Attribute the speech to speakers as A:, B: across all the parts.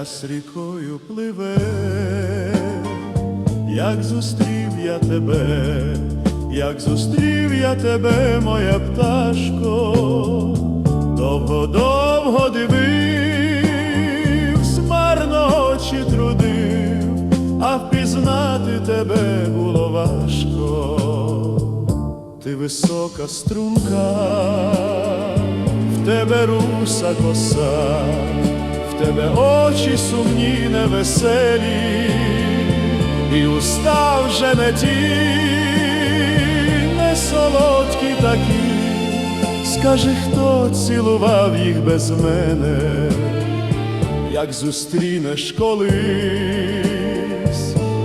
A: час рікою пливе, як зустрів я тебе, як зустрів я тебе, моя пташко, довго-довго дивився, марно очі трудив, а впізнати тебе було важко. Ти висока струнка, в тебе руса коса, очі сумні, невеселі, і уста вже не ті, не солодкі такі. Скажи, хто цілував їх без мене, як зустрінеш колись,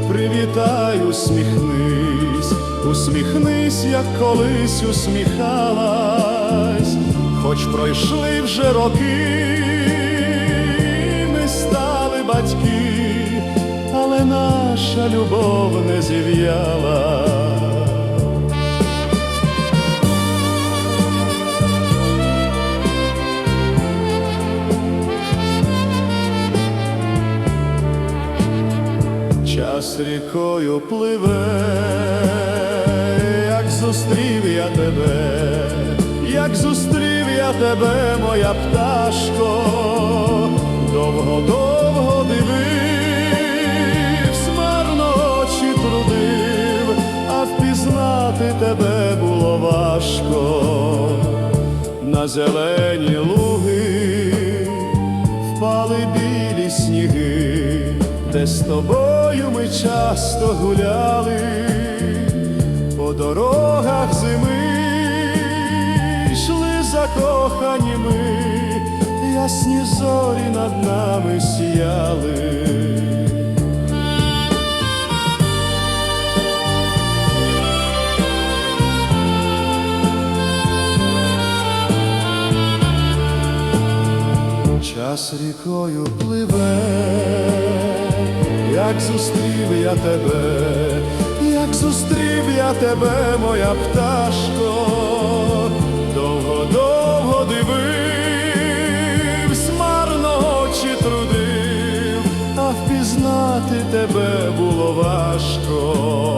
A: привітай, усміхнись, усміхнись, як колись усміхалась, хоч пройшли вже роки, батьки, але наша любов не зів'яла. Час рікою пливе, як зустрів я тебе, як зустрів я тебе, моя пташко, довго-довго дивився, марно очі трудив, а впізнати тебе було важко. На зелені луги впали білі сніги, де з тобою ми часто гуляли. По дорогах зими, йшли закохані ми, ясні зорі над нами сіяли. Час рікою пливе, як зустрів я тебе, як зустрів я тебе, моя пташко, Знати тебе було важко.